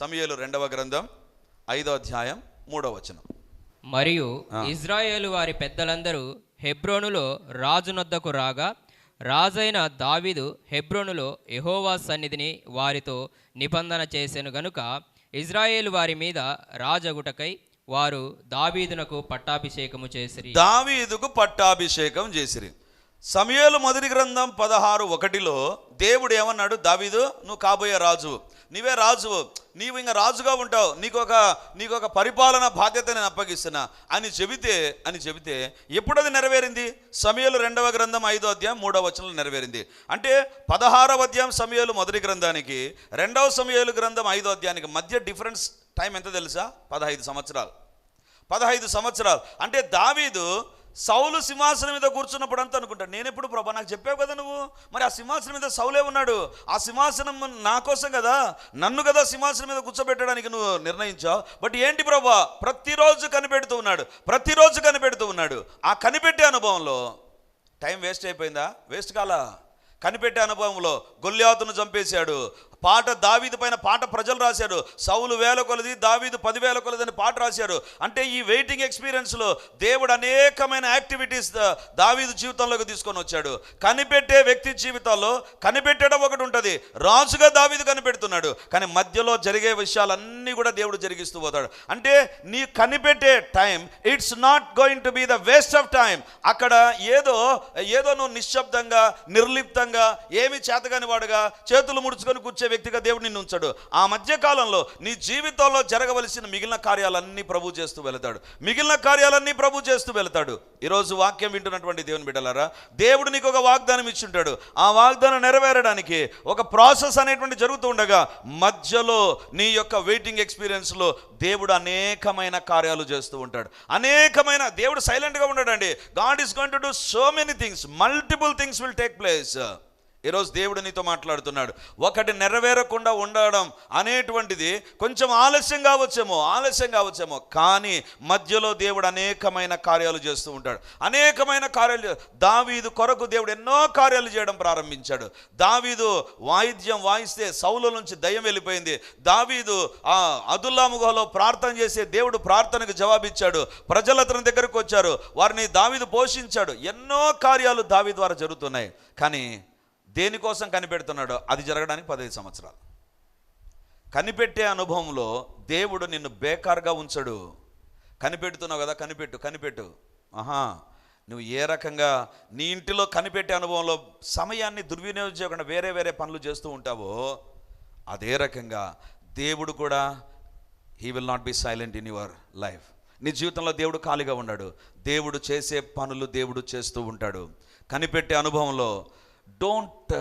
సమయలు రెండవ గ్రంథం ఐదో అధ్యాయం మూడవ వచనం. మరియు. ఇజ్రాయేలు వారి పెద్దలందరూ హెబ్రోనులో రాజునొద్దకు రాగా రాజైన దావీదు హెబ్రోనులో యెహోవా సన్నిధిని వారితో నిబంధన చేసెను గనుక ఇజ్రాయేలు వారి మీద రాజగుటకై వారు దావీదునకు పట్టాభిషేకము చేసిరి. దావీదుకు పట్టాభిషేకం చేసిరి. సమయలు మొదటి గ్రంథం పదహారు ఒకటిలో దేవుడు ఏమన్నాడు? దావీదు నువ్వు కాబోయే రాజు. నీవే రాజు. నీవు ఇంకా రాజుగా ఉంటావు. నీకు ఒక నీకు ఒక పరిపాలన బాధ్యత నేను అప్పగిస్తున్నా. అని చెబితే అని చెబితే ఎప్పుడు అది నెరవేరింది? సమయలు రెండవ గ్రంథం ఐదో అధ్యాయం మూడవ వచనంలో నెరవేరింది. అంటే పదహారవ అధ్యాయం సమయలు మొదటి గ్రంథానికి రెండవ సమయలు గ్రంథం ఐదో అధ్యాయానికి మధ్య డిఫరెన్స్ టైం ఎంత తెలుసా? పదహైదు సంవత్సరాలు. పదహైదు సంవత్సరాలు. అంటే దావీదు సౌలు సింహాసనం మీద కూర్చున్నప్పుడు అంతా అనుకుంటాడు నేను ఎప్పుడు ప్రభా నాకు చెప్పావు కదా నువ్వు? మరి ఆ సింహాసనం మీద సౌలే ఉన్నాడు. ఆ సింహాసనం నా కోసం కదా? నన్ను కదా సింహాసనం మీద కూర్చోబెట్టడానికి నువ్వు నిర్ణయించావు. బట్ ఏంటి ప్రభా? ప్రతిరోజు కనిపెడుతూ ఉన్నాడు. ప్రతిరోజు కనిపెడుతూ ఉన్నాడు. ఆ కనిపెట్టే అనుభవంలో టైం వేస్ట్ అయిపోయిందా? వేస్ట్ కాలా? కనిపెట్టే అనుభవంలో గొల్లియాతును చంపేశాడు. పాట దావీదు పైన పాట ప్రజలు రాశారు. సౌలు వేల కొలది దావీదు పదివేల కొలది అని పాట రాశారు. అంటే ఈ వెయిటింగ్ ఎక్స్పీరియన్స్లో దేవుడు అనేకమైన యాక్టివిటీస్ దావీదు జీవితంలోకి తీసుకొని వచ్చాడు. కనిపెట్టే వ్యక్తి జీవితాల్లో కనిపెట్టడం ఒకటి ఉంటుంది. రాజుగా దావీదు కనిపెడుతున్నాడు. కానీ మధ్యలో జరిగే విషయాలన్నీ కూడా దేవుడు జరిగిస్తూ పోతాడు. అంటే నీ కనిపెట్టే time it's not going to be the waste of time అక్కడ ఏదో ఏదో నువ్వు నిశ్శబ్దంగా నిర్లిప్తంగా ఏమి చేతగాని వాడుగా చేతులు ముడుచుకొని కూర్చే వ్యక్తిగా దేవుడు నిన్ను ఉంచాడు. ఆ మధ్య కాలంలో నీ జీవితంలో జరగవలసిన మిగిలిన కార్యాలన్నీ ప్రభు చేస్తూ వెళతాడు. మిగిలిన కార్యాలన్నీ ప్రభు చేస్తూ వెళతాడు. ఈరోజు వాక్యం వింటున్నటువంటి దేవుని బిడ్డలారా దేవుడు నీకు ఒక వాగ్దానం ఇచ్చుంటాడు. ఆ వాగ్దానం నెరవేరడానికి ఒక ప్రాసెస్ అనేటువంటి జరుగుతూ ఉండగా మధ్యలో నీ యొక్క వెయిటింగ్ ఎక్స్పీరియన్స్లో దేవుడు అనేకమైన కార్యాలు చేస్తూ ఉంటాడు. అనేకమైన దేవుడు సైలెంట్గా ఉండడండి. God is going to do so many things multiple things will take place ఈరోజు దేవుడు నీతో మాట్లాడుతున్నాడు. ఒకటి నెరవేరకుండా ఉండడం అనేటువంటిది కొంచెం ఆలస్యం కావచ్చేమో ఆలస్యం కావచ్చేమో. కానీ మధ్యలో దేవుడు అనేకమైన కార్యాలు చేస్తూ ఉంటాడు. అనేకమైన కార్యాలు దావీదు కొరకు దేవుడు ఎన్నో కార్యాలు చేయడం ప్రారంభించాడు. దావీదు వాయిద్యం వాయిస్తే సౌల నుంచి దయ్యం వెళ్ళిపోయింది. దావీదు ఆ అదుల్లాముగలో ప్రార్థన చేసే దేవుడు ప్రార్థనకు జవాబిచ్చాడు. ప్రజలు అతని దగ్గరకు వచ్చారు. వారిని దావీదు పోషించాడు. ఎన్నో కార్యాలు దావి ద్వారా జరుగుతున్నాయి. కానీ దేనికోసం కనిపెడుతున్నాడో అది జరగడానికి పదహైదు సంవత్సరాలు. కనిపెట్టే అనుభవంలో దేవుడు నిన్ను బేకార్గా ఉంచడు. కనిపెడుతున్నావు కదా కనిపెట్టు కనిపెట్టు. ఆహా నువ్వు ఏ రకంగా నీ ఇంటిలో కనిపెట్టే అనుభవంలో సమయాన్ని దుర్వినియోగం చేయకుండా వేరే వేరే పనులు చేస్తూ ఉంటావో అదే రకంగా దేవుడు కూడా he will not be silent in your life నీ జీవితంలో దేవుడు ఖాళీగా ఉన్నాడు. దేవుడు చేసే పనులు దేవుడు చేస్తూ ఉంటాడు. కనిపెట్టే అనుభవంలో don't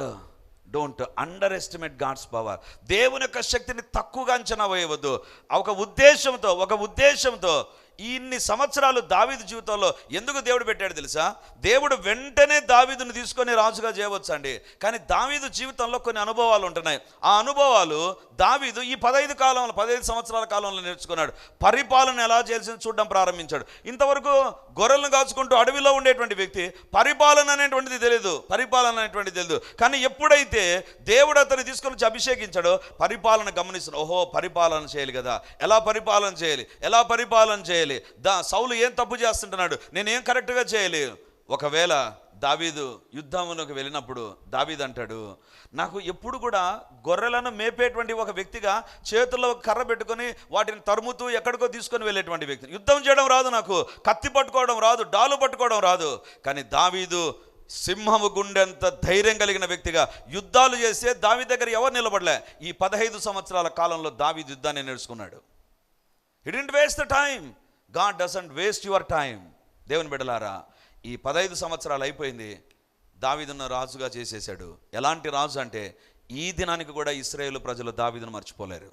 don't underestimate God's power దేవుని యొక్క శక్తిని తక్కువగా అంచనా వేయవద్దు. ఒక ఉద్దేశంతో ఒక ఉద్దేశంతో ఇన్ని సంవత్సరాలు దావీదు జీవితంలో ఎందుకు దేవుడు పెట్టాడు తెలుసా? దేవుడు వెంటనే దావీదును తీసుకొని రాజుగా చేయవచ్చు అండి కానీ దావీదు జీవితంలో కొన్ని అనుభవాలు ఉంటున్నాయి. ఆ అనుభవాలు దావీదు ఈ పదహైదు కాలంలో పదహైదు సంవత్సరాల కాలంలో నేర్చుకున్నాడు. పరిపాలన ఎలా చేయాల్సింది చూడడం ప్రారంభించాడు. ఇంతవరకు గొర్రెలను కాచుకుంటూ అడవిలో ఉండేటువంటి వ్యక్తి పరిపాలన అనేటువంటిది తెలియదు పరిపాలన అనేటువంటిది తెలియదు కానీ ఎప్పుడైతే దేవుడు అతన్ని తీసుకొని వచ్చి అభిషేకించాడో పరిపాలన గమనిస్తున్నాడు. ఓహో పరిపాలన చేయాలి కదా. ఎలా పరిపాలన చేయాలి? ఎలా పరిపాలన చేయాలి? దా సౌలు ఏం తప్పు చేస్తుంటున్నాడు? నేనేం కరెక్ట్గా చేయాలి. ఒకవేళ దావీదు యుద్ధంలోకి వెళ్ళినప్పుడు దావీదు అంటాడు నాకు ఎప్పుడు కూడా గొర్రెలను మేపేటువంటి ఒక వ్యక్తిగా చేతుల్లో కర్ర పెట్టుకొని వాటిని తరుముతూ ఎక్కడికో తీసుకొని వెళ్ళేటువంటి వ్యక్తి. యుద్ధం చేయడం రాదు నాకు. కత్తి పట్టుకోవడం రాదు డాలు పట్టుకోవడం రాదు. కానీ దావీదు సింహము గుండెంత ధైర్యం కలిగిన వ్యక్తిగా యుద్ధాలు చేస్తే దావి దగ్గర ఎవరు నిలబడలే. ఈ పదహైదు సంవత్సరాల కాలంలో దావీదు యుద్ధాన్ని నేర్చుకున్నాడు. It isn't waste the time God doesn't waste your time దేవుని బిడ్డలారా ఈ పదహైదు సంవత్సరాలు అయిపోయింది. దావీదును రాజుగా చేసేసాడు ఎలాంటి రాజు అంటే ఈ దినానికి కూడా ఇస్రాయేల్ ప్రజలు దావీదును మర్చిపోలేరు.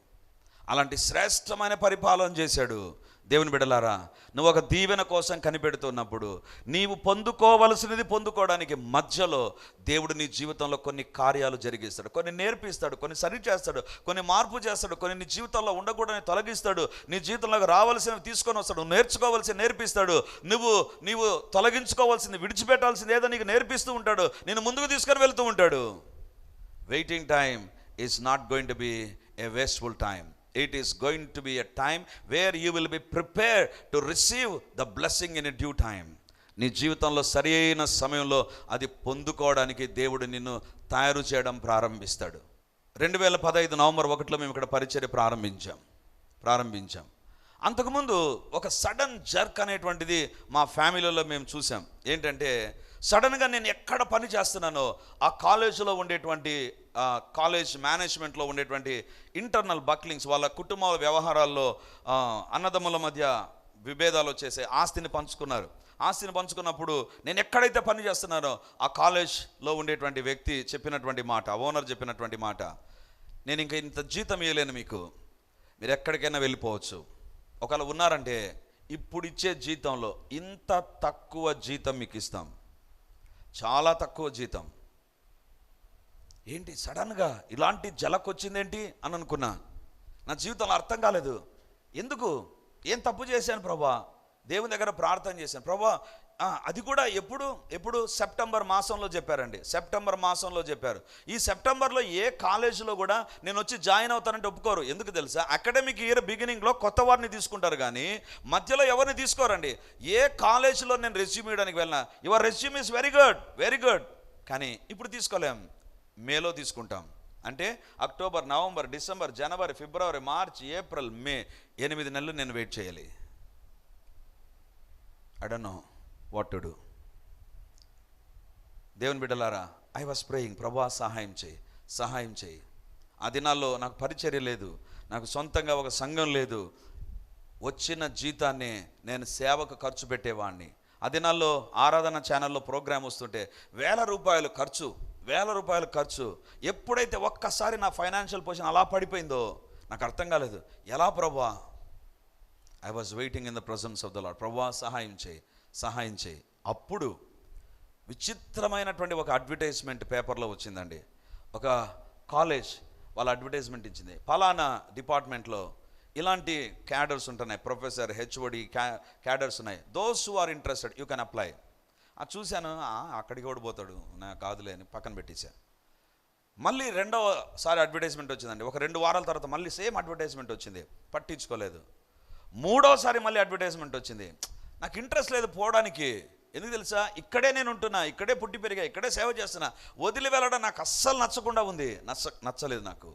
అలాంటి శ్రేష్టమైన పరిపాలన చేశాడు. దేవుని బిడలారా నువ్వు ఒక దీవెన కోసం కనిపెడుతున్నప్పుడు నీవు పొందుకోవలసినది పొందుకోవడానికి మధ్యలో దేవుడు నీ జీవితంలో కొన్ని కార్యాలు జరిగిస్తాడు. కొన్ని నేర్పిస్తాడు కొన్ని సరి చేస్తాడు కొన్ని మార్పు చేస్తాడు కొన్ని నీ జీవితంలో ఉండకూడని తొలగిస్తాడు నీ జీవితంలోకి రావాల్సినవి తీసుకొని వస్తాడు నువ్వు నేర్చుకోవాల్సింది నేర్పిస్తాడు నువ్వు నీవు తొలగించుకోవాల్సింది విడిచిపెట్టాల్సింది ఏదో నీకు నేర్పిస్తూ ఉంటాడు నేను ముందుకు తీసుకొని వెళ్తూ ఉంటాడు. Waiting time is not going to be a wasteful time it is going to be a time where you will be prepare to receive the blessing in a due time నీ జీవితంలో సరి అయిన సమయంలో అది పొందుకోవడానికి దేవుడు నిన్ను తయారు చేయడం ప్రారంభిస్తాడు. రెండు వేల పదహైదు నవంబర్ ఒకటిలో మేము ఇక్కడ పరిచర్య ప్రారంభించాం. ప్రారంభించాం. అంతకుముందు ఒక సడన్ జర్క్ అనేటువంటిది మా ఫ్యామిలీలో మేము చూసాం. ఏంటంటే సడన్గా నేను ఎక్కడ పని చేస్తున్నానో ఆ కాలేజీలో ఉండేటువంటి కాలేజ్ మేనేజ్మెంట్లో ఉండేటువంటి ఇంటర్నల్ బక్లింగ్స్ వాళ్ళ కుటుంబ వ్యవహారాల్లో అన్నదమ్ముల మధ్య విభేదాలు వచ్చేసే ఆస్తిని పంచుకున్నారు. ఆస్తిని పంచుకున్నప్పుడు నేను ఎక్కడైతే పని చేస్తున్నానో ఆ కాలేజ్లో ఉండేటువంటి వ్యక్తి చెప్పినటువంటి మాట ఓనర్ చెప్పినటువంటి మాట నేను ఇంకా ఇంత జీతం ఇవ్వలేను మీకు. మీరు ఎక్కడికైనా వెళ్ళిపోవచ్చు. ఒకవేళ ఉన్నారంటే ఇప్పుడు ఇచ్చే జీతంలో ఇంత తక్కువ జీతం మీకు ఇస్తాం. చాలా తక్కువ జీతం. ఏంటి సడన్గా ఇలాంటి జలకు వచ్చిందేంటి అని అనుకున్నా. నా జీవితంలో అర్థం కాలేదు. ఎందుకు? ఏం తప్పు చేశాను ప్రభా? దేవుని దగ్గర ప్రార్థన చేశాను. ప్రభా ఆ, అది కూడా ఎప్పుడు? ఎప్పుడు? సెప్టెంబర్ మాసంలో చెప్పారండి. సెప్టెంబర్ మాసంలో చెప్పారు. ఈ సెప్టెంబర్లో ఏ కాలేజీలో కూడా నేను వచ్చి జాయిన్ అవుతానంటే ఒప్పుకోరు. ఎందుకు తెలుసా? అకాడమిక్ ఇయర్ బిగినింగ్లో కొత్త వారిని తీసుకుంటారు కానీ మధ్యలో ఎవరిని తీసుకోరండి? ఏ కాలేజీలో నేను రెజ్యూమ్ ఇవ్వడానికి వెళ్ళినా your resume is very good very good. కానీ ఇప్పుడు తీసుకోలేం. మేలో తీసుకుంటాం. అంటే అక్టోబర్ నవంబర్ డిసెంబర్ జనవరి ఫిబ్రవరి మార్చ్ ఏప్రిల్ మే ఎనిమిది నెలలు నేను వెయిట్ చేయాలి. I don't know what to do దేవుని బిడ్డలారా ఐ వాస్ ప్రేయింగ్ ప్రభా సహాయం చేయి సహాయం చేయి. ఆ దినాల్లో నాకు పరిచర్య లేదు నాకు సొంతంగా ఒక సంఘం లేదు. వచ్చిన జీతాన్ని నేను సేవకు ఖర్చు పెట్టేవాడిని ఆ దినాల్లో ఆరాధన ఛానల్లో ప్రోగ్రామ్ వస్తుంటే వేల రూపాయలు ఖర్చు వేల రూపాయలు ఖర్చు. ఎప్పుడైతే ఒక్కసారి నా ఫైనాన్షియల్ పొజిషన్ అలా పడిపోయిందో నాకు అర్థం కాలేదు. ఎలా ప్రభా? I was waiting in the presence of the Lord ప్రభా సహాయం చేయి సహాయం చేయి. అప్పుడు విచిత్రమైనటువంటి ఒక అడ్వర్టైజ్మెంట్ పేపర్లో వచ్చిందండి. ఒక కాలేజ్ వాళ్ళ అడ్వర్టైజ్మెంట్ ఇచ్చింది. ఫలానా డిపార్ట్మెంట్లో ఇలాంటి క్యాడర్స్ ఉంటున్నాయి. ప్రొఫెసర్ హెచ్ఓడి క్యా క్యాడర్స్ ఉన్నాయి. Those who are interested you can apply అది చూశాను అక్కడికి ఓడిపోతాడు నా కాదులే అని పక్కన పెట్టేశాను మళ్ళీ రెండవసారి అడ్వర్టైజ్మెంట్ వచ్చిందండి. ఒక రెండు వారాల తర్వాత మళ్ళీ సేమ్ అడ్వర్టైజ్మెంట్ వచ్చింది. పట్టించుకోలేదు. మూడోసారి మళ్ళీ అడ్వర్టైజ్మెంట్ వచ్చింది. నాకు ఇంట్రెస్ట్ లేదు పోవడానికి. ఎందుకు తెలుసా? ఇక్కడే నేను ఉంటున్నా ఇక్కడే పుట్టి పెరిగా ఇక్కడే సేవ చేస్తున్నా. వదిలి వెళ్ళడం నాకు అస్సలు నచ్చకుండా ఉంది. నచ్చ నచ్చలేదు నాకు.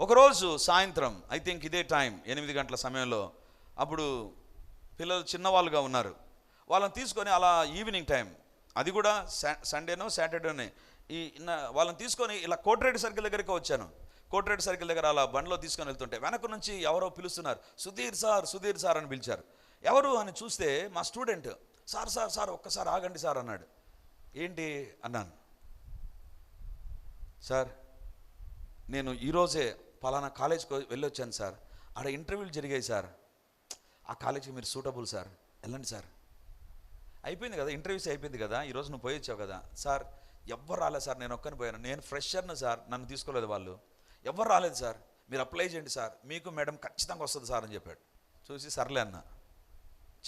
ఒకరోజు సాయంత్రం ఐ థింక్ ఇదే టైం ఎనిమిది గంటల సమయంలో అప్పుడు పిల్లలు చిన్నవాళ్ళుగా ఉన్నారు. వాళ్ళని తీసుకొని అలా ఈవినింగ్ టైం అది కూడా సండేనో సాటర్డేనే ఈ వాళ్ళని తీసుకొని ఇలా కోట్రేడ్ సర్కిల్ దగ్గరికి వచ్చాను. కోట్రేడ్ సర్కిల్ దగ్గర అలా బండిలో తీసుకొని వెళ్తుంటే వెనక నుంచి ఎవరో పిలుస్తున్నారు సుధీర్ సార్ సుధీర్ సార్ అని పిలిచారు. ఎవరు అని చూస్తే మా స్టూడెంట్ సార్ సార్ సార్ ఒక్కసారి ఆగండి సార్ అన్నాడు. ఏంటి? అన్నాను. సార్ నేను ఈరోజే పలానా కాలేజ్కి వెళ్ళొచ్చాను సార్. ఆడ ఇంటర్వ్యూలు జరిగాయి సార్. ఆ కాలేజీకి మీరు సూటబుల్ సార్. వెళ్ళండి సార్. అయిపోయింది కదా ఇంటర్వ్యూస్ అయిపోయింది కదా ఈరోజు నువ్వు పోయి వచ్చావు కదా. సార్ ఎవ్వరు రాలేదు సార్ నేను ఒక్కని పోయాను. నేను ఫ్రెషర్ను సార్ నన్ను తీసుకోలేదు వాళ్ళు. ఎవ్వరు రాలేదు సార్. మీరు అప్లై చేయండి సార్. మీకు మేడం ఖచ్చితంగా వస్తుంది సార్ అని చెప్పాడు. చూసి సర్లే అన్న.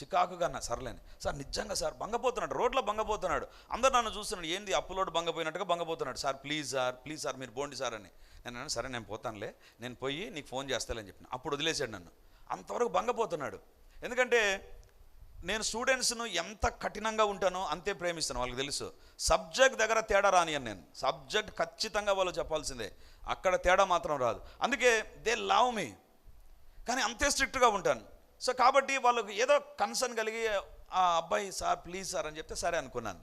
చికాకుగా అన్న సర్లేని సార్ నిజంగా సార్ బంగపోతున్నాడు రోడ్లో బంగపోతున్నాడు అందరు నన్ను చూస్తున్నాడు. ఏంది అప్పులోడు బంగపోయినట్టుగా బంగపోతున్నాడు sir please sir please sir మీరు పోండి సార్ అని. నేను అన్నాను సరే నేను పోతానులే. నేను పోయి నీకు ఫోన్ చేస్తానని చెప్పిన. అప్పుడు వదిలేశాడు నన్ను. అంతవరకు బంగపోతున్నాడు ఎందుకంటే నేను స్టూడెంట్స్ను ఎంత కఠినంగా ఉంటానో అంతే ప్రేమిస్తాను వాళ్ళకి తెలుసు. సబ్జెక్ట్ దగ్గర తేడా రానియను నేను. సబ్జెక్ట్ ఖచ్చితంగా వాళ్ళు చెప్పాల్సిందే. అక్కడ తేడా మాత్రం రాదు. అందుకే దే లవ్ మీ. కానీ అంతే స్ట్రిక్ట్గా ఉంటాను. సో కాబట్టి వాళ్ళకు ఏదో కన్సర్న్ కలిగి ఆ అబ్బాయి సార్ ప్లీజ్ సార్ అని చెప్తే సరే అనుకున్నాను.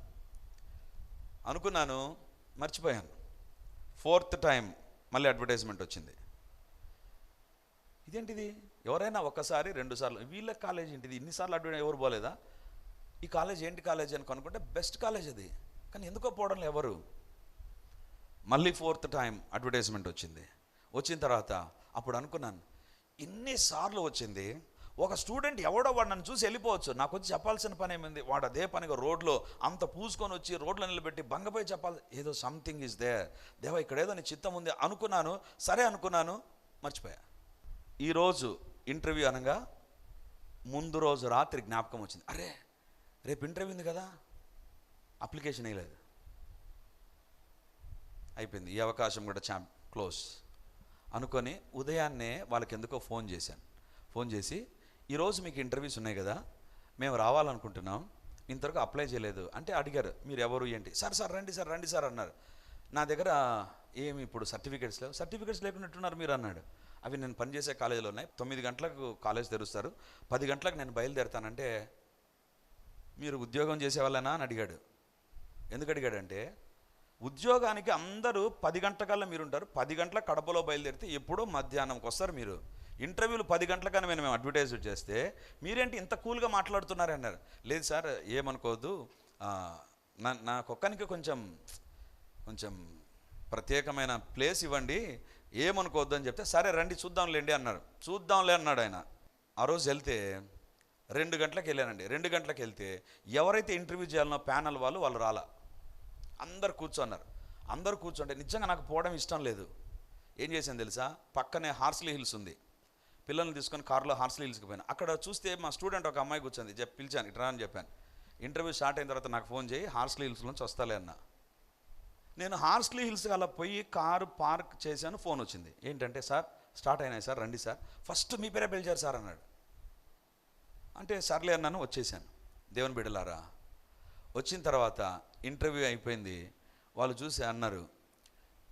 అనుకున్నాను మర్చిపోయాను. ఫోర్త్ టైం మళ్ళీ అడ్వర్టైజ్మెంట్ వచ్చింది. ఇదేంటిది? ఎవరైనా ఒక్కసారి రెండు సార్లు వీళ్ళ కాలేజ్ ఏంటిది? ఇన్నిసార్లు అడ్వర్టైజ్ ఎవరు పోలేదా? ఈ కాలేజ్ ఏంటి కాలేజ్ అని కనుక్కుంటే బెస్ట్ కాలేజ్ అది. కానీ ఎందుకో పోవడం ఎవరు? మళ్ళీ ఫోర్త్ టైం అడ్వర్టైజ్మెంట్ వచ్చింది. వచ్చిన తర్వాత అప్పుడు అనుకున్నాను ఇన్నిసార్లు వచ్చింది ఒక స్టూడెంట్ ఎవడో వాడు నన్ను చూసి వెళ్ళిపోవచ్చు. నాకు వచ్చి చెప్పాల్సిన పని ఏమైంది? వాడు అదే పనిగా రోడ్లో అంత పూసుకొని వచ్చి రోడ్లో నిలబెట్టి బంగపోయి చెప్పాలి. ఏదో సంథింగ్ ఇస్ దే దేవా ఇక్కడ ఏదో నీ చిత్తం ఉంది. అనుకున్నాను సరే అనుకున్నాను మర్చిపోయా. ఈరోజు ఇంటర్వ్యూ అనగా ముందు రోజు రాత్రి జ్ఞాపకం వచ్చింది. అరే రేపు ఇంటర్వ్యూ ఉంది కదా. అప్లికేషన్ వేయలేదు. అయిపోయింది. ఈ అవకాశం కూడా చా క్లోజ్. అనుకొని ఉదయాన్నే వాళ్ళకి ఎందుకో ఫోన్ చేశాను. ఫోన్ చేసి ఈరోజు మీకు ఇంటర్వ్యూస్ ఉన్నాయి కదా. మేము రావాలనుకుంటున్నాం. ఇంతవరకు అప్లై చేయలేదు. అంటే అడిగారు మీరు ఎవరు ఏంటి? సార్ సార్ రండి సార్ రండి సార్ అన్నారు. నా దగ్గర ఏమి ఇప్పుడు సర్టిఫికేట్స్ లేవు. సర్టిఫికేట్స్ లేకున్నట్టున్నారు మీరు? అన్నాడు. అవి నేను పనిచేసే కాలేజీలో ఉన్నాయి. తొమ్మిది గంటలకు కాలేజ్ తెరుస్తారు. పది గంటలకు నేను బయలుదేరుతానంటే మీరు ఉద్యోగం చేసేవాళ్ళనా అని అడిగాడు. ఎందుకు అడిగాడంటే ఉద్యోగానికి అందరూ పది గంటలకల్లా మీరు ఉంటారు పది గంటల కడపలో బయలుదేరితే ఎప్పుడో మధ్యాహ్నంకి వస్తారు మీరు. ఇంటర్వ్యూలు పది గంటలకన్నా మేము మేము అడ్వర్టైజ్ చేస్తే మీరేంటి ఇంత కూల్గా మాట్లాడుతున్నారు అన్నారు. లేదు సార్ ఏమనుకోవద్దు. నా నా నాకొక్కనికి కొంచెం కొంచెం ప్రత్యేకమైన ప్లేస్ ఇవ్వండి. ఏమనుకోవద్దని చెప్తే సరే రండి చూద్దాంలేండి అన్నారు. చూద్దాంలే అన్నాడు ఆయన. ఆ రోజు వెళ్తే రెండు గంటలకు వెళ్ళానండి. రెండు గంటలకు వెళ్తే ఎవరైతే ఇంటర్వ్యూ చేయాలనో ప్యానల్ వాళ్ళు వాళ్ళు రాలా. అందరు కూర్చున్నారు. అందరు కూర్చుంటే నిజంగా నాకు పోవడం ఇష్టం లేదు. ఏం చేశాను తెలుసా? పక్కనే హార్స్లీ హిల్స్ ఉంది. పిల్లల్ని తీసుకొని కారులో హార్స్లీ హిల్స్కి పోయాను. అక్కడ చూస్తే మా స్టూడెంట్ ఒక అమ్మాయి కూర్చుంది. చెప్పి పిలిచాను ఇట్రా అని చెప్పాను. ఇంటర్వ్యూ స్టార్ట్ అయిన తర్వాత నాకు ఫోన్ చేయి హార్స్లీ హిల్స్ నుంచి వస్తాలే అన్నా. నేను హార్స్లీ హిల్స్ అలా పోయి కారు పార్క్ చేశాను ఫోన్ వచ్చింది. ఏంటంటే సార్ స్టార్ట్ అయినాయి సార్ రండి సార్. ఫస్ట్ మీ పేరే పిలిచారు సార్ అన్నాడు. అంటే సర్లే అన్నాను వచ్చేసాను. దేవుని బిడ్డలారా వచ్చిన తర్వాత ఇంటర్వ్యూ అయిపోయింది. వాళ్ళు చూసి అన్నారు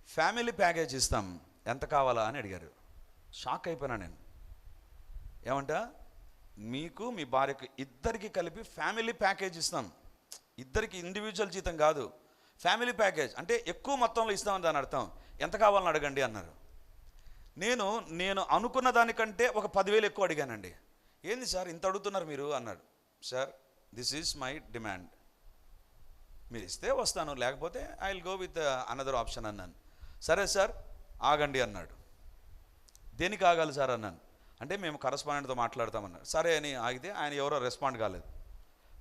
ఫ్యామిలీ ప్యాకేజ్ ఇస్తాం ఎంత కావాలా? అని అడిగారు. షాక్ అయిపోయినా నేను. ఏమంట? మీకు మీ భార్యకు ఇద్దరికి కలిపి ఫ్యామిలీ ప్యాకేజ్ ఇస్తాం. ఇద్దరికి ఇండివిజువల్ జీతం కాదు. ఫ్యామిలీ ప్యాకేజ్ అంటే ఎక్కువ మొత్తంలో ఇస్తామని దాని అర్థం. ఎంత కావాలని అడగండి అన్నారు. నేను నేను అనుకున్న దానికంటే ఒక పదివేలు ఎక్కువ అడిగానండి. ఏంది సార్ ఇంత అడుగుతున్నారు మీరు? అన్నాడు. Sir this is my demand మీరు ఇస్తే వస్తాను లేకపోతే I will go with another option అన్నాను. సరే సార్ ఆగండి అన్నాడు. దేనికి ఆగాలి సార్ అన్నాను. అంటే మేము కరస్పాండెంట్తో మాట్లాడతామన్నారు. సరే అని ఆగితే ఆయన ఎవరో రెస్పాండ్ కాలేదు.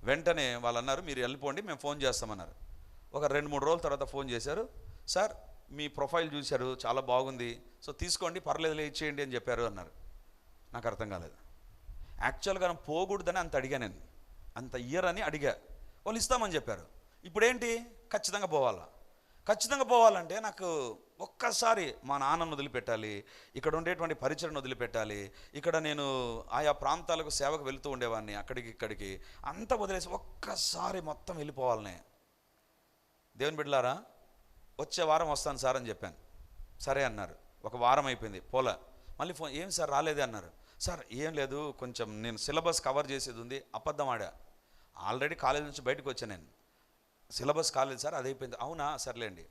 వెంటనే వాళ్ళు అన్నారు మీరు వెళ్ళిపోండి మేము ఫోన్ చేస్తామన్నారు. ఒక రెండు మూడు రోజుల తర్వాత ఫోన్ చేశారు. సార్ మీ ప్రొఫైల్ చూశారు చాలా బాగుంది. సో తీసుకోండి పర్లేదులే ఇచ్చేయండి అని చెప్పారు అన్నారు. నాకు అర్థం కాలేదు. యాక్చువల్గా నేను పోకూడదని అంత అడిగా నేను. అంత ఇయర్ అని అడిగా. వాళ్ళు ఇస్తామని చెప్పారు. ఇప్పుడేంటి? ఖచ్చితంగా పోవాలా. ఖచ్చితంగా పోవాలంటే నాకు ఒక్కసారి మా నాన్నను వదిలిపెట్టాలి. ఇక్కడ ఉండేటువంటి పరిచయను వదిలిపెట్టాలి. ఇక్కడ నేను ఆయా ప్రాంతాలకు సేవకు వెళుతూ ఉండేవాడిని అక్కడికి ఇక్కడికి. అంతా వదిలేసి ఒక్కసారి మొత్తం వెళ్ళిపోవాలనే దేవుని బిడ్డలారా వచ్చే వారం వస్తాను సార్ అని చెప్పాను. సరే అన్నారు. ఒక వారం అయిపోయింది. పోలా. మళ్ళీ ఫోన్ ఏం సార్ రాలేదే? అన్నారు. సార్ ఏం లేదు. కొంచెం నేను సిలబస్ కవర్ చేసేది ఉంది. అబద్ధం ఆడా? ఆల్రెడీ కాలేజ్ నుంచి బయటకు వచ్చాను నేను. సిలబస్ కాలేదు సార్ అది అయిపోయింది. అవునా? సర్లేండి.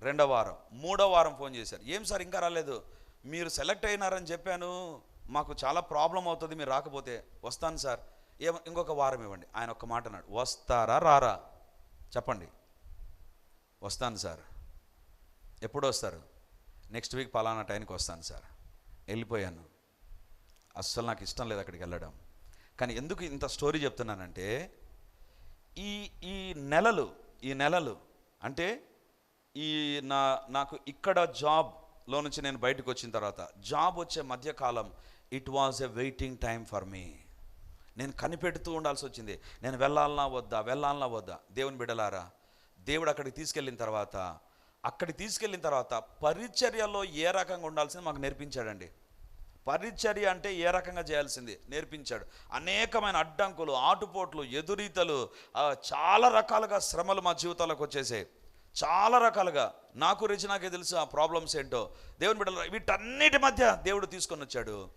రెండో వారం. మూడో వారం ఫోన్ చేశారు. ఏం సార్ ఇంకా రాలేదు. మీరు సెలెక్ట్ అయినారని చెప్పాను. మాకు చాలా ప్రాబ్లం అవుతుంది. మీరు రాకపోతే వస్తాను సార్. ఏమో ఇంకొక వారం ఇవ్వండి. ఆయన ఒక్క మాట అన్నాడు. వస్తారా? రారా? చెప్పండి. వస్తాను సార్. ఎప్పుడు వస్తారు? నెక్స్ట్ వీక్ పలానా టైంకి వస్తాను సార్. వెళ్ళిపోయాను. అస్సలు నాకు ఇష్టం లేదు అక్కడికి వెళ్ళడం. కానీ ఎందుకు ఇంత స్టోరీ చెప్తున్నానంటే ఈ ఈ నెలలు ఈ నెలలు అంటే ఈ నా నాకు ఇక్కడ జాబ్లో నుంచి నేను బయటకు వచ్చిన తర్వాత జాబ్ వచ్చే మధ్యకాలం it was a waiting time for me నేను కనిపెడుతూ ఉండాల్సి వచ్చింది. నేను వెళ్ళాలన్నా వద్దా వెళ్ళాలన్నా వద్దా? దేవుని బిడలారా దేవుడు అక్కడికి తీసుకెళ్ళిన తర్వాత అక్కడికి తీసుకెళ్ళిన తర్వాత పరిచర్యలో ఏ రకంగా ఉండాల్సింది మాకు నేర్పించాడండి. పరిచర్య అంటే ఏ రకంగా చేయాల్సింది? నేర్పించాడు. అనేకమైన అడ్డంకులు ఆటుపోట్లు ఎదురీతలు చాలా రకాలుగా శ్రమలు మా జీవితాలకు వచ్చేసాయి. చాలా రకాలుగా. నాకు రుచి తెలుసు ఆ ప్రాబ్లమ్స్ ఏంటో. దేవుని బిడ్డలు వీటన్నిటి మధ్య దేవుడు తీసుకొని వచ్చాడు.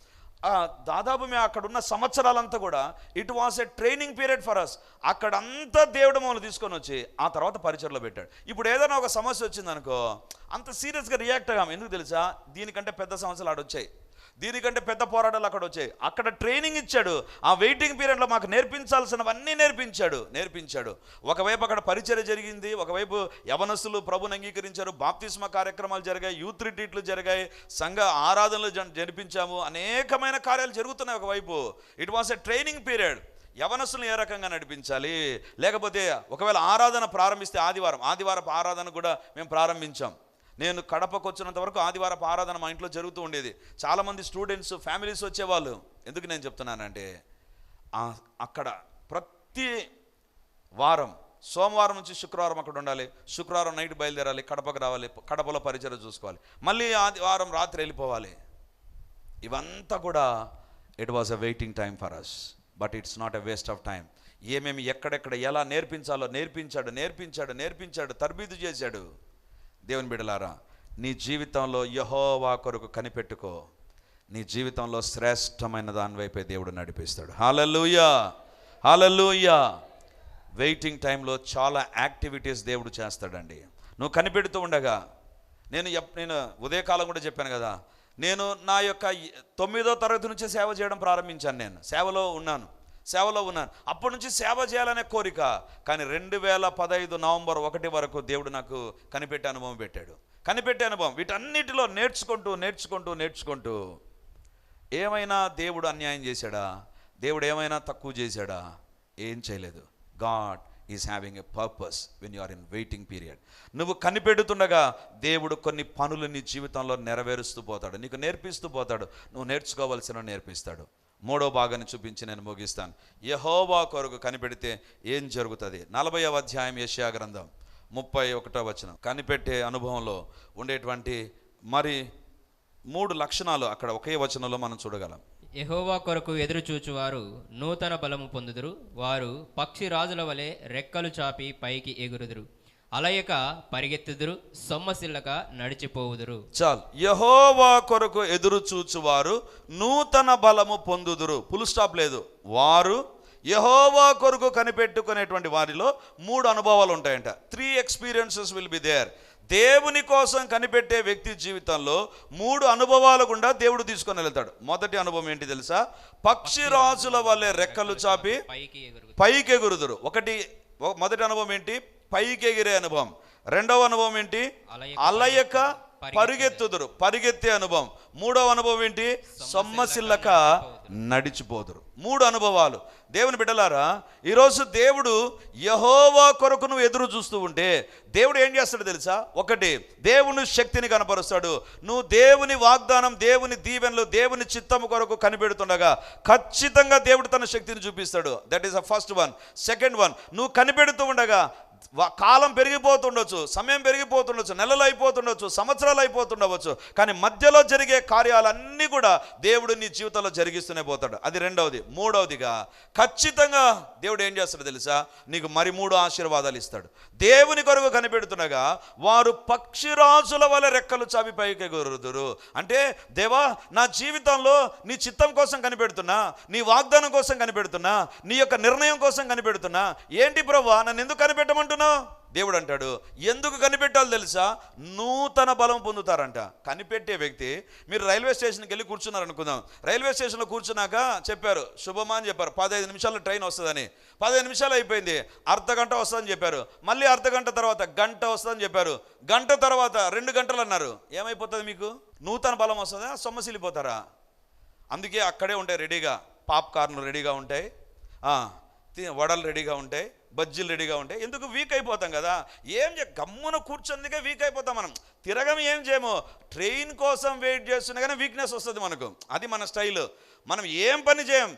దాదాపు మేము అక్కడ ఉన్న సంవత్సరాలంతా కూడా it was a training period for us అక్కడంతా దేవుడు మమ్మల్ని తీసుకొని వచ్చి ఆ తర్వాత పరిచయలో పెట్టాడు. ఇప్పుడు ఏదైనా ఒక సమస్య వచ్చిందనుకో అంత సీరియస్గా రియాక్ట్ అయ్యాము ఎందుకు తెలుసా? దీనికంటే పెద్ద సమస్యలు ఆడొచ్చాయి. దీనికంటే పెద్ద పోరాటాలు అక్కడ వచ్చాయి. అక్కడ ట్రైనింగ్ ఇచ్చాడు. ఆ వెయిటింగ్ పీరియడ్లో మాకు నేర్పించాల్సినవన్నీ నేర్పించాడు. నేర్పించాడు. ఒకవైపు అక్కడ పరిచయం జరిగింది. ఒకవైపు యవనస్సులు ప్రభుని అంగీకరించారు. బాప్తిస్మ కార్యక్రమాలు జరిగాయి. యూత్ రిట్రీట్లు జరిగాయి. సంఘ ఆరాధనలు జరిపించాము. అనేకమైన కార్యాలు జరుగుతున్నాయి ఒకవైపు. It was a training period యవనస్తులను ఏ రకంగా నడిపించాలి? లేకపోతే ఒకవేళ ఆరాధన ప్రారంభిస్తే ఆదివారం. ఆదివారపు ఆరాధన కూడా మేము ప్రారంభించాం. నేను కడపకు వచ్చినంత వరకు ఆదివారపు ఆరాధన మా ఇంట్లో జరుగుతూ ఉండేది. చాలామంది స్టూడెంట్స్ ఫ్యామిలీస్ వచ్చేవాళ్ళు. ఎందుకు నేను చెప్తున్నానంటే అక్కడ ప్రతి వారం సోమవారం నుంచి శుక్రవారం అక్కడ ఉండాలి. శుక్రవారం నైట్ బయలుదేరాలి కడపకు రావాలి కడపలో పరిచయం చూసుకోవాలి. మళ్ళీ ఆదివారం రాత్రి వెళ్ళిపోవాలి. ఇవంతా కూడా it was a waiting time for us but it's not a waste of time ఏమేమి ఎక్కడెక్కడ ఎలా నేర్పించాలో నేర్పించాడు నేర్పించాడు నేర్పించాడు తర్బీదు చేశాడు. దేవుని బిడలారా నీ జీవితంలో యహోవా కొరకు కనిపెట్టుకో. నీ జీవితంలో శ్రేష్టమైన దాని వైపే దేవుడు నడిపిస్తాడు. హాలూయా హాలూయా వెయిటింగ్ టైంలో చాలా యాక్టివిటీస్ దేవుడు చేస్తాడండి. నువ్వు కనిపెడుతూ ఉండగా నేను ఎప్- నేను ఉదయకాలం కూడా చెప్పాను కదా నేను నా యొక్క తొమ్మిదో తరగతి నుంచి సేవ చేయడం ప్రారంభించాను నేను. సేవలో ఉన్నాను. సేవలో ఉన్నాను. అప్పటి నుంచి సేవ చేయాలనే కోరిక. కానీ రెండు వేల పదహైదు నవంబర్ ఒకటి వరకు దేవుడు నాకు కనిపెట్టే అనుభవం పెట్టాడు. కనిపెట్టే అనుభవం. వీటన్నిటిలో నేర్చుకుంటూ నేర్చుకుంటూ నేర్చుకుంటూ ఏమైనా దేవుడు అన్యాయం చేశాడా? దేవుడు ఏమైనా తక్కువ చేశాడా? ఏం చేయలేదు. God is having a purpose when you are in waiting period. నువ్వు కనిపెడుతుండగా దేవుడు కొన్ని పనులు నీ జీవితంలో నెరవేరుస్తూ పోతాడు. నీకు నేర్పిస్తూ పోతాడు. నువ్వు నేర్చుకోవలసిన నేర్పిస్తాడు. మూడో భాగాన్ని చూపించి నేను ముగిస్తాను. యహోవా కొరకు కనిపెడితే ఏం జరుగుతుంది? నలభైవ అధ్యాయం యెషయా గ్రంథం ముప్పై ఒకటో వచనం. కనిపెట్టే అనుభవంలో ఉండేటువంటి మరి మూడు లక్షణాలు అక్కడ ఒకే వచనంలో మనం చూడగలం. యహోవా కొరకు ఎదురు చూచువారు నూతన బలము పొందుదురు. వారు పక్షి రాజుల వలె రెక్కలు చాపి పైకి ఎగురుదురు. అలయక పరిగెత్తుదురు సొమ్మసిల్లక నడిచిపోవుదురు. చాలు. యహోవా కొరకు ఎదురు చూచువారు నూతన బలము పొందుదురు. ఫుల్ స్టాప్ లేదు. వారు యహోవా కొరకు కనిపెట్టుకునేటువంటి వారిలో మూడు అనుభవాలు ఉంటాయంట. Three experiences will be there దేవుని కోసం కనిపెట్టే వ్యక్తి జీవితంలో మూడు అనుభవాలు గుండా దేవుడు తీసుకొని వెళ్తాడు. మొదటి అనుభవం ఏంటి తెలుసా? పక్షి రాజుల వల్లే రెక్కలు చాపి పైకి ఎగురు పైకి ఎగురుదురు ఒకటి ఒక- మొదటి అనుభవం ఏంటి? పైకి ఎగిరే అనుభవం. రెండవ అనుభవం ఏంటి? అలయక పరిగెత్తుదురు. పరిగెత్తే అనుభవం. మూడవ అనుభవం ఏంటి? సొమ్మసిల్లక నడిచిపోదురు. మూడు అనుభవాలు. దేవుని బిడ్డలారా ఈరోజు దేవుడు యహోవా కొరకు నువ్వు ఎదురు చూస్తూ ఉంటే దేవుడు ఏం చేస్తాడు తెలుసా? ఒకటి దేవుని శక్తిని కనపరుస్తాడు. నువ్వు దేవుని వాగ్దానం దేవుని దీవెనలు దేవుని చిత్తము కొరకు కనిపెడుతుండగా ఖచ్చితంగా దేవుడు తన శక్తిని చూపిస్తాడు. That is the first one second one నువ్వు కనిపెడుతూ ఉండగా కాలం పెరిగిపోతుండొచ్చు సమయం పెరిగిపోతుండొచ్చు నెలలు అయిపోతుండొచ్చు సంవత్సరాలు అయిపోతుండవచ్చు కానీ మధ్యలో జరిగే కార్యాలన్నీ కూడా దేవుడు నీ జీవితంలో జరిగిస్తూనే పోతాడు. అది రెండవది. మూడవదిగా ఖచ్చితంగా దేవుడు ఏం చేస్తాడు తెలుసా? నీకు మరి మూడు ఆశీర్వాదాలు ఇస్తాడు. దేవుని కొరకు కనిపెడుతుండగా వారు పక్షిరాజుల వల్ల రెక్కలు చావి పైకి ఎగురుదురు. అంటే దేవా నా జీవితంలో నీ చిత్తం కోసం కనిపెడుతున్నా నీ వాగ్దానం కోసం కనిపెడుతున్నా నీ యొక్క నిర్ణయం కోసం కనిపెడుతున్నా ఏంటి ప్రభా? నన్ను ఎందుకు కనిపెట్టమంటున్నావు దేవుడు అంటాడు ఎందుకు కనిపెట్టాలో తెలుసా? నూతన బలం పొందుతారంట. కనిపెట్టే వ్యక్తి మీరు రైల్వే స్టేషన్కి వెళ్ళి కూర్చున్నారు అనుకుందాం రైల్వే స్టేషన్లో కూర్చున్నాక చెప్పారు శుభమా అని చెప్పారు. పదహైదు నిమిషాల్లో ట్రైన్ వస్తుందని. పదహైదు నిమిషాలు అయిపోయింది. అర్ధ గంట వస్తుందని చెప్పారు. మళ్ళీ అర్ధ గంట తర్వాత గంట వస్తుందని చెప్పారు. గంట తర్వాత రెండు గంటలు అన్నారు. ఏమైపోతుంది మీకు? నూతన బలం వస్తుందా? సొమ్మసిల్లిపోతారా? అందుకే అక్కడే ఉంటాయి రెడీగా. పాప్కార్న్లు రెడీగా ఉంటాయి. వడలు రెడీగా ఉంటాయి. బజ్జీలు రెడీగా ఉంటాయి ఎందుకు వీక్ అయిపోతాం కదా? ఏం చే గమ్మున కూర్చుందుకే వీక్ అయిపోతాం మనం. తిరగం ఏం చేయము. ట్రైన్ కోసం వెయిట్ చేస్తున్నా కానీ వీక్నెస్ వస్తుంది మనకు. అది మన స్టైల్. మనం ఏం పని చేయం?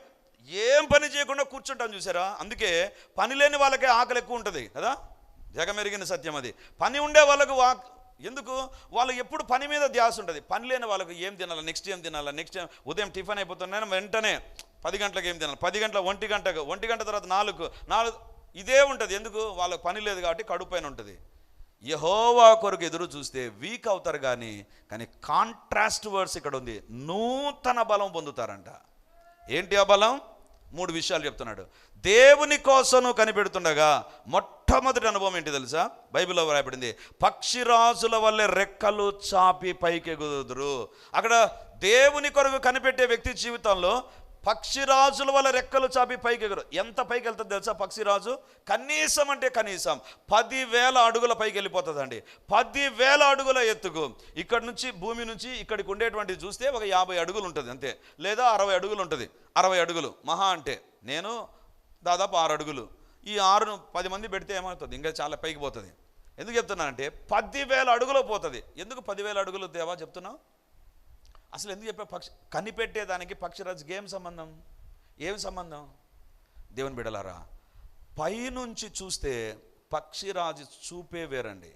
ఏం పని చేయకుండా కూర్చుంటాం చూసారా? అందుకే పని లేని వాళ్ళకే ఆకలి ఎక్కువ ఉంటుంది కదా? జగమెరిగిన సత్యం అది. పని ఉండే వాళ్ళకు వా ఎందుకు? వాళ్ళు ఎప్పుడు పని మీద ధ్యాస ఉంటుంది. పని లేని వాళ్ళకు ఏం తినాలి? నెక్స్ట్ ఏం తినాలి? నెక్స్ట్ ఏం ఉదయం టిఫిన్ అయిపోతున్నాయి వెంటనే పది గంటలకు ఏం తినాలి? పది గంటల ఒంటి గంటకు ఒంటి గంట తర్వాత నాలుగు నాలుగు ఇదే ఉంటుంది. ఎందుకు? వాళ్ళకి పని లేదు కాబట్టి కడుపు పైన ఉంటుంది. యహోవా కొరకు ఎదురు చూస్తే వీక్ అవుతారు కానీ కానీ కాంట్రాస్ట్ వర్డ్స్ ఇక్కడ ఉంది. నూతన బలం పొందుతారంట. ఏంటి ఆ బలం? మూడు విషయాలు చెప్తున్నాడు. దేవుని కోసం కనిపెడుతుండగా మొట్టమొదటి అనుభవం ఏంటి తెలుసా? బైబిల్లో రాయబడింది పక్షిరాజుల వల్లే రెక్కలు చాపి పైకి ఎగుదురు అక్కడ దేవుని కొరకు కనిపెట్టే వ్యక్తి జీవితంలో పక్షిరాజుల వల్ల రెక్కలు చాపి పైకి ఎగరు ఎంత పైకి వెళ్తుంది తెలుసా పక్షిరాజు? కనీసం అంటే కనీసం పదివేల అడుగుల పైకి వెళ్ళిపోతుందండి పదివేల అడుగుల ఎత్తుకు. ఇక్కడ నుంచి భూమి నుంచి ఇక్కడికి ఉండేటువంటి చూస్తే ఒక యాభై అడుగులు ఉంటుంది అంతే. లేదా అరవై అడుగులు ఉంటుంది. అరవై అడుగులు. మహా అంటే. నేను దాదాపు ఆరు అడుగులు. ఈ ఆరును పది మంది పెడితే ఏమవుతుంది? ఇంకా చాలా పైకి పోతుంది. ఎందుకు చెప్తున్నానంటే పదివేల అడుగులో పోతుంది. ఎందుకు పదివేల అడుగులు దేవా చెప్తున్నావు? అసలు ఎందుకు చెప్పా పక్షి కనిపెట్టేదానికి పక్షిరాజుకి ఏం సంబంధం? ఏం సంబంధం? దేవుని బిడలారా పైనుంచి చూస్తే పక్షిరాజు చూపే వేరండి.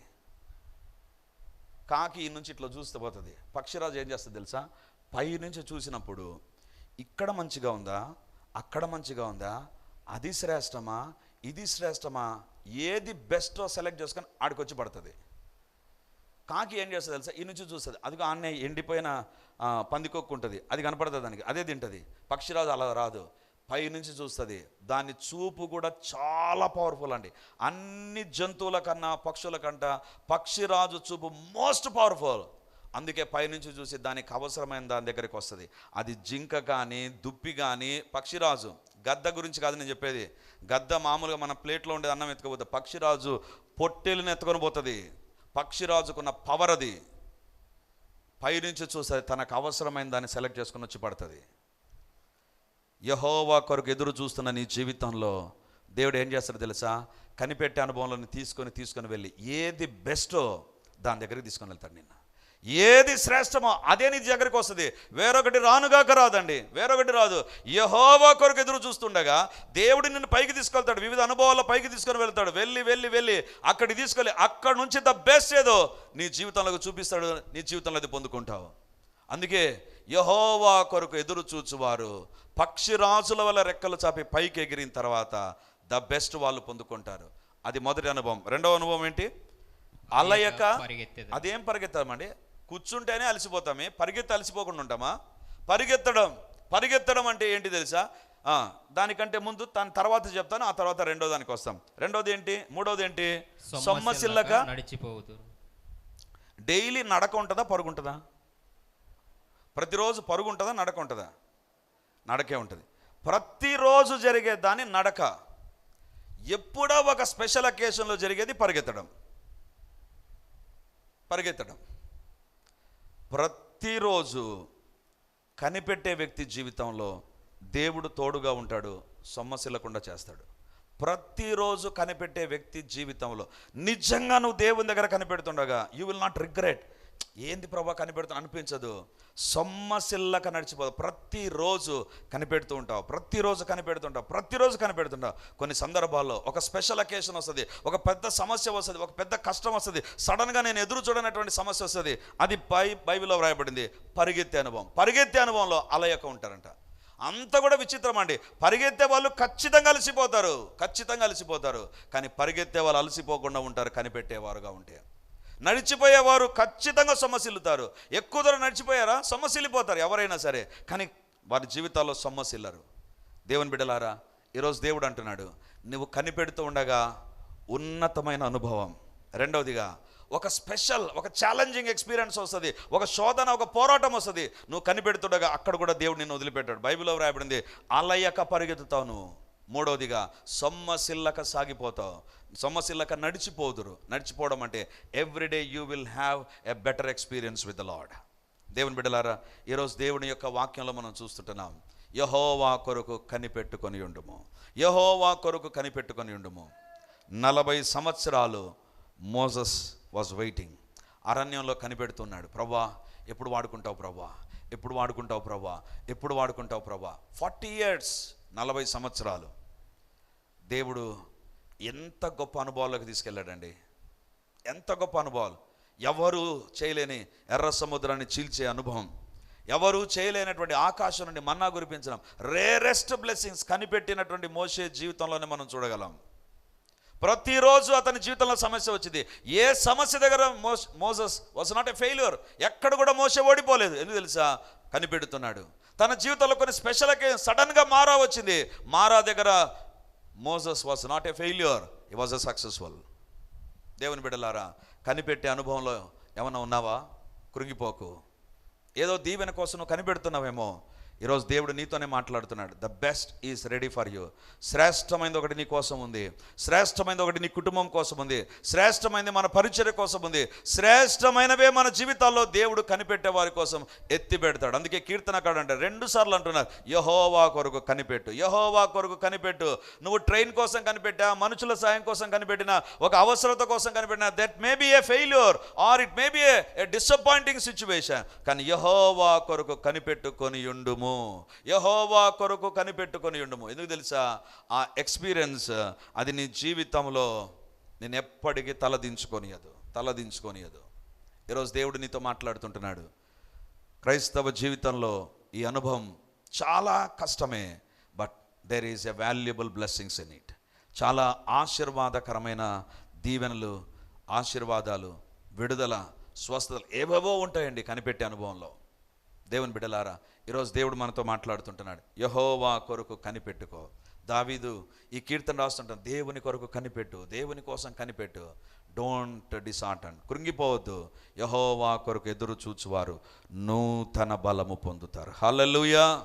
కాకి ఈ నుంచి ఇట్లా చూస్తే పోతుంది. పక్షిరాజు ఏం చేస్తుంది తెలుసా? పై నుంచి చూసినప్పుడు ఇక్కడ మంచిగా ఉందా? అక్కడ మంచిగా ఉందా? అది శ్రేష్టమా? ఇది శ్రేష్టమా? ఏది బెస్టో సెలెక్ట్ చేసుకొని ఆడికొచ్చి పడుతుంది. కాకి ఏం చేస్తుంది తెలుసా? ఈ నుంచి చూస్తుంది. అదిగో ఆన్నే ఎండిపోయిన పందికొక్కు ఉంటుంది అది కనపడుతుంది దానికి? అదే తింటుంది. పక్షిరాజు అలా రాదు. పై నుంచి చూస్తుంది. దాని చూపు కూడా చాలా పవర్ఫుల్ అండి. అన్ని జంతువుల కన్నా పక్షుల కంట పక్షిరాజు చూపు మోస్ట్ పవర్ఫుల్ అందుకే పైనుంచి చూసి దానికి అవసరమైన దాని దగ్గరికి వస్తుంది. అది జింక కానీ దుప్పి కానీ పక్షిరాజు. గద్ద గురించి కాదు నేను చెప్పేది. గద్ద మామూలుగా మన ప్లేట్లో ఉండే అన్నం ఎత్తుకపోతే పక్షిరాజు పొట్టేలుని ఎత్తుకొని పోతుంది. పక్షిరాజుకున్న పవర్ అది పైనుంచి చూస్తుంది తనకు అవసరమైన దాన్ని సెలెక్ట్ చేసుకుని వచ్చి పడుతుంది. యహోవా కొరకు ఎదురు చూస్తున్న నీ జీవితంలో దేవుడు ఏం చేస్తాడో తెలుసా? కనిపెట్టే అనుభవంలో తీసుకొని తీసుకొని వెళ్ళి ఏది బెస్టో దాని దగ్గరికి తీసుకొని వెళ్తాడు నిన్న. ఏది శ్రేష్టమో అదే నీ దగ్గరికి వస్తుంది. వేరొకటి రానుగాక రాదండి. వేరొకటి రాదు. యహోవా కొరకు ఎదురు చూస్తుండగా దేవుడు నిన్ను పైకి తీసుకెళ్తాడు. వివిధ అనుభవాల్లో పైకి తీసుకొని వెళ్తాడు. వెళ్ళి వెళ్ళి వెళ్ళి అక్కడికి తీసుకెళ్ళి అక్కడ నుంచి ద బెస్ట్ ఏదో నీ జీవితంలోకి చూపిస్తాడు. నీ జీవితంలో అది పొందుకుంటావు. అందుకే యహోవా కొరకు ఎదురు చూచువారు పక్షిరాజుల వల్ల రెక్కలు చాపి పైకి ఎగిరిన తర్వాత ద బెస్ట్ వాళ్ళు పొందుకుంటారు. అది మొదటి అనుభవం. రెండవ అనుభవం ఏంటి? అలయక. అదేం పరిగెత్తామండి? కూర్చుంటేనే అలసిపోతామే పరిగెత్తి అలసిపోకుండా ఉంటామా? పరిగెత్తడం పరిగెత్తడం అంటే ఏంటి తెలుసా? దానికంటే ముందు దాని తర్వాత చెప్తాను ఆ తర్వాత రెండో దానికి వస్తాం. రెండోది ఏంటి? మూడోది ఏంటి సొమ్మసిల్లక నడిచిపోవుదురు డైలీ నడక ఉంటుందా పరుగు ఉంటుందా? ప్రతిరోజు పరుగు ఉంటుందా నడక ఉంటుందా? నడకే ఉంటుంది. ప్రతిరోజు జరిగే దాని నడక. ఎప్పుడో ఒక స్పెషల్ అకేషన్లో జరిగేది పరిగెత్తడం. పరిగెత్తడం. ప్రతిరోజు కనిపెట్టే వ్యక్తి జీవితంలో దేవుడు తోడుగా ఉంటాడు సొమ్మసిల్లకుండా చేస్తాడు. ప్రతిరోజు కనిపెట్టే వ్యక్తి జీవితంలో నిజంగా నువ్వు దేవుని దగ్గర కనిపెడుతుండగా యూ విల్ నాట్ రిగ్రెట్ ఏంది ప్రభా కనిపెడుతూ? అనిపించదు. సొమ్మసిల్లక నడిచిపోదు. ప్రతిరోజు కనిపెడుతూ ఉంటావు. ప్రతిరోజు కనిపెడుతుంటావు ప్రతిరోజు కనిపెడుతుంటావు కొన్ని సందర్భాల్లో ఒక స్పెషల్ అకేషన్ వస్తుంది. ఒక పెద్ద సమస్య వస్తుంది. ఒక పెద్ద కష్టం వస్తుంది. సడన్గా నేను ఎదురు చూడనటువంటి సమస్య వస్తుంది. అది బై బైబిల్లో వ్రాయబడింది. పరిగెత్తే అనుభవం. పరిగెత్తే అనుభవంలో అలయక ఉంటారంట. అంత కూడా విచిత్రం అండి. పరిగెత్తే వాళ్ళు ఖచ్చితంగా అలసిపోతారు. ఖచ్చితంగా అలసిపోతారు. కానీ పరిగెత్తే వాళ్ళు అలసిపోకుండా ఉంటారు. కనిపెట్టేవారుగా ఉంటే. నడిచిపోయేవారు ఖచ్చితంగా సొమ్మసిల్లుతారు ఎక్కువ దూరం నడిచిపోయారా? సొమ్మసిల్లిపోతారు ఎవరైనా సరే. కానీ వారి జీవితాల్లో సొమ్మసిల్లరు దేవుని బిడ్డలారా ఈరోజు దేవుడు అంటున్నాడు నువ్వు కనిపెడుతూ ఉండగా ఉన్నతమైన అనుభవం. రెండవదిగా ఒక స్పెషల్ ఒక ఛాలెంజింగ్ ఎక్స్పీరియన్స్ వస్తుంది. ఒక శోధన ఒక పోరాటం వస్తుంది. నువ్వు కనిపెడుతుండగా అక్కడ కూడా దేవుడు నిన్ను వదిలిపెట్టాడు. బైబిల్లో వ్రాయబడింది అలయ్యక పరిగెత్తుతావు నువ్వు. మూడవదిగా సొమ్మసిల్లక సాగిపోతావు. సొమ్మసిల్లక నడిచిపోదురు. నడిచిపోవడం అంటే everyday you will have a better experience with the Lord దేవుని బిడ్డలారా ఈరోజు దేవుని యొక్క వాక్యంలో మనం చూస్తుంటున్నాం. యహోవా కొరకు కనిపెట్టుకొని ఉండుము. యహోవా కొరకు కనిపెట్టుకొని ఉండుము. నలభై సంవత్సరాలు మోజస్ వాజ్ వెయిటింగ్ అరణ్యంలో కనిపెడుతున్నాడు. ప్రభా ఎప్పుడు వాడుకుంటావు ప్రభా ఎప్పుడు వాడుకుంటావు ప్రభా ఎప్పుడు వాడుకుంటావు ప్రభా ఫార్టీ ఇయర్స్ నలభై సంవత్సరాలు. దేవుడు ఎంత గొప్ప అనుభవాల్లోకి తీసుకెళ్ళాడండి. ఎంత గొప్ప అనుభవాలు. ఎవరు చేయలేని ఎర్ర సముద్రాన్ని చీల్చే అనుభవం. ఎవరు చేయలేనటువంటి ఆకాశం నుండి మన్నా కురిపించడం. రేరెస్ట్ బ్లెస్సింగ్స్ కనిపెట్టినటువంటి మోసే జీవితంలోనే మనం చూడగలం. ప్రతిరోజు అతని జీవితంలో సమస్య వచ్చింది. ఏ సమస్య దగ్గర మోస్ Moses was not a failure. ఎక్కడ కూడా మోసే ఓడిపోలేదు. ఎందుకు తెలుసా? కనిపెడుతున్నాడు. తన జీవితంలో కొన్ని స్పెషల్కి సడన్గా మారా వచ్చింది. మారా దగ్గర Moses was not a failure ఈ వాజ్ అ సక్సెస్ఫుల్ దేవుని బిడ్డలారా కనిపెట్టే అనుభవంలో ఏమన్నా ఉన్నావా? కృంగిపోకు. ఏదో దీవెన కోసం నువ్వు కనిపెడుతున్నావేమో. ఈరోజు దేవుడు నీతోనే మాట్లాడుతున్నాడు. The best is ready for you శ్రేష్టమైనది ఒకటి నీ కోసం ఉంది. శ్రేష్టమైనది ఒకటి నీ కుటుంబం కోసం ఉంది. శ్రేష్టమైనది మన పరిచర్య కోసం ఉంది. శ్రేష్టమైనవే మన జీవితాల్లో దేవుడు కనిపెట్టే వారి కోసం ఎత్తి పెడతాడు. అందుకే కీర్తనకాడు అంటే రెండు సార్లు అంటున్నారు యహోవా కొరకు కనిపెట్టు యహోవా కొరకు కనిపెట్టు. నువ్వు ట్రైన్ కోసం కనిపెట్టా మనుషుల సాయం కోసం కనిపెట్టిన ఒక అవసరత కోసం కనిపెట్టిన that may be a failure or it may be a disappointing situation కానీ యహోవా కొరకు కనిపెట్టుకొని ఉండుము. యహోవా కొరకు కనిపెట్టుకొని ఉండుము. ఎందుకు తెలుసా? ఆ ఎక్స్పీరియన్స్ అది నీ జీవితంలో నేను ఎప్పటికీ తలదించుకొనియదు. తలదించుకొనియదు. ఈరోజు దేవుడు నీతో మాట్లాడుతుంటున్నాడు. క్రైస్తవ జీవితంలో ఈ అనుభవం చాలా కష్టమే but there is a valuable blessings in it చాలా ఆశీర్వాదకరమైన దీవెనలు ఆశీర్వాదాలు విడుదల స్వస్థతలు ఏవేవో ఉంటాయండి కనిపెట్టే అనుభవంలో. దేవుని బిడ్డలారా ఈరోజు దేవుడు మనతో మాట్లాడుతుంటున్నాడు. యహోవా కొరకు కనిపెట్టుకో. దావీదు ఈ కీర్తన రాస్తుంటాను దేవుని కొరకు కనిపెట్టు దేవుని కోసం కనిపెట్టు. డోంట్ డిసాటన్ కృంగిపోవద్దు. యహోవా కొరకు ఎదురు చూచువారు నూతన బలము పొందుతారు. హల్లెలూయా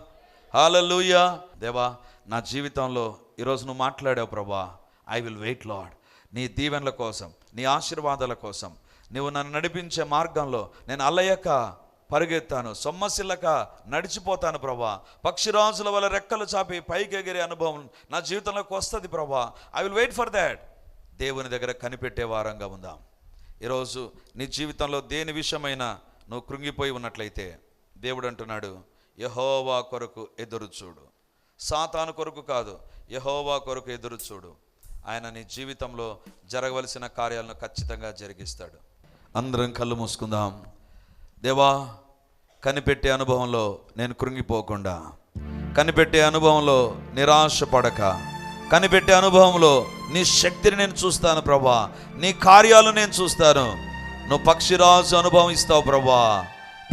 హల్లెలూయా దేవా నా జీవితంలో ఈరోజు నువ్వు మాట్లాడావు ప్రభా ఐ విల్ వెయిట్ లాడ్ నీ దీవెనల కోసం నీ ఆశీర్వాదాల కోసం నువ్వు నన్ను నడిపించే మార్గంలో నేను అలయక పరిగెత్తాను. సొమ్మసిల్లక నడిచిపోతాను ప్రభా. పక్షిరాజుల వల్ల రెక్కలు చాపి పైకి ఎగిరే అనుభవం నా జీవితంలోకి వస్తుంది ప్రభా. I will wait for that దేవుని దగ్గర కనిపెట్టే వారంగా ఉందాం. ఈరోజు నీ జీవితంలో దేని విషయమైనా నువ్వు కృంగిపోయి ఉన్నట్లయితే దేవుడు అంటున్నాడు యహోవా కొరకు ఎదురు చూడు. సాతాను కొరకు కాదు యహోవా కొరకు ఎదురు చూడు. ఆయన నీ జీవితంలో జరగవలసిన కార్యాలను ఖచ్చితంగా జరిగిస్తాడు. అందరం కళ్ళు మూసుకుందాం. దేవా కనిపెట్టే అనుభవంలో నేను కృంగిపోకుండా కనిపెట్టే అనుభవంలో నిరాశ పడక కనిపెట్టే అనుభవంలో నీ శక్తిని నేను చూస్తాను ప్రభా నీ కార్యాలు నేను చూస్తాను. నువ్వు పక్షిరాజు అనుభవం ఇస్తావు ప్రభా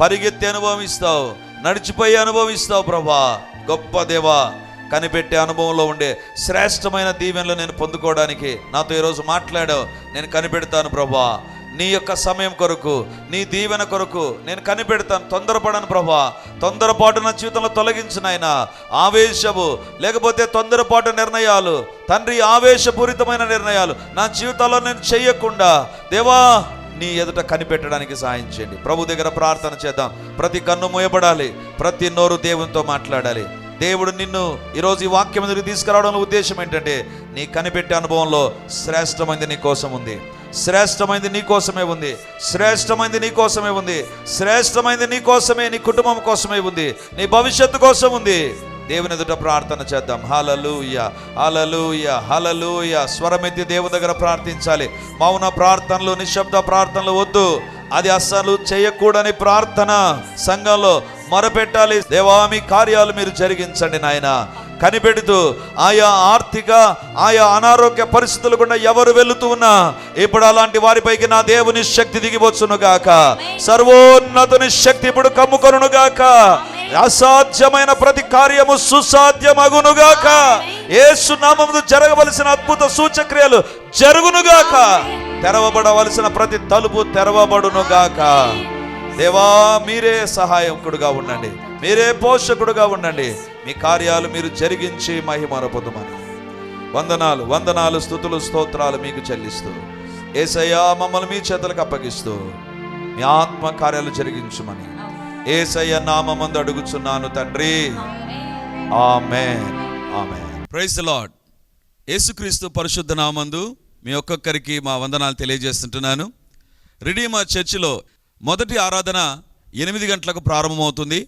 పరిగెత్తే అనుభవం ఇస్తావు నడిచిపోయే అనుభవం ఇస్తావు ప్రభా. గొప్ప దేవా కనిపెట్టే అనుభవంలో ఉండే శ్రేష్టమైన దీవెనలు నేను పొందుకోవడానికి నాతో ఈరోజు మాట్లాడావు. నేను కనిపెడతాను ప్రభా నీ యొక్క సమయం కొరకు నీ దీవెన కొరకు నేను కనిపెడతాను. తొందరపడను ప్రభా. తొందరపాటు నా జీవితంలో తొలగించిన ఆయన ఆవేశము లేకపోతే తొందరపాటు నిర్ణయాలు తండ్రి ఆవేశపూరితమైన నిర్ణయాలు నా జీవితంలో నేను చేయకుండా దేవా నీ ఎదుట కనిపెట్టడానికి సహాయం చేయండి. ప్రభు దగ్గర ప్రార్థన చేద్దాం. ప్రతి కన్ను మూయబడాలి ప్రతి నోరు దేవునితో మాట్లాడాలి. దేవుడు నిన్ను ఈరోజు ఈ వాక్యం దగ్గరికి తీసుకురావడంలో ఉద్దేశం ఏంటంటే నీ కనిపెట్టే అనుభవంలో శ్రేష్టమైనది నీ కోసం ఉంది. శ్రేష్టమైనది నీ కోసమే ఉంది. శ్రేష్టమైనది నీ కోసమే ఉంది. శ్రేష్టమైనది నీ కోసమే నీ కుటుంబం కోసమే ఉంది. నీ భవిష్యత్తు కోసం ఉంది. దేవుని ఎదుట ప్రార్థన చేద్దాం. హలలుయ హలలుయ హలలుయ స్వరమెత్తి దేవుని దగ్గర ప్రార్థించాలి. మౌన ప్రార్థనలు నిశ్శబ్ద ప్రార్థనలు వద్దు. అది అస్సలు చేయకూడని ప్రార్థన. సంఘంలో మొరపెట్టాలి. దేవామి కార్యాలు మీరు జరిగించండి నాయన. కనిపెడుతూ ఆయా ఆర్థిక ఆయా అనారోగ్య పరిస్థితులు గుండా ఎవరు వెళుతూ ఉన్నా ఇప్పుడు అలాంటి వారిపైకి నా దేవుని శక్తి దిగివచ్చును గాక. సర్వోన్నతుని శక్తి ఇప్పుడు కమ్ముకొనును గాక. అసాధ్యమైన ప్రతి కార్యము సుసాధ్యమగునుగాక యేసు నామమును జరగవలసిన అద్భుత సూచక్రియలు జరుగునుగాక తెరవబడవలసిన ప్రతి తలుపు తెరవబడునుగాక దేవా మీరే సహాయకుడుగా ఉండండి. మీరే పోషకుడుగా ఉండండి. మీ కార్యాలు మీరు జరిగించి మహిమరపదమని వందనాలు వందనాలు స్థుతులు స్తోత్రాలు మీకు చెల్లిస్తూ ఏసయ్యా మమ్మల్ని మీ చేతులకు అప్పగిస్తూ మీ ఆత్మ కార్యాలు జరిగించుమని. ఏసయ్య నామందు అడుగుచున్నాను తండ్రి. ఆమెన్. ఆమెన్. ప్రైజ్ లాడ్ యేసుక్రీస్తు పరిశుద్ధ నామందు మీ ఒక్కొక్కరికి మా వందనాలు తెలియజేస్తుంటున్నాను. రిడీమర్ చర్చిలో మొదటి ఆరాధన ఎనిమిది గంటలకు ప్రారంభమవుతుంది.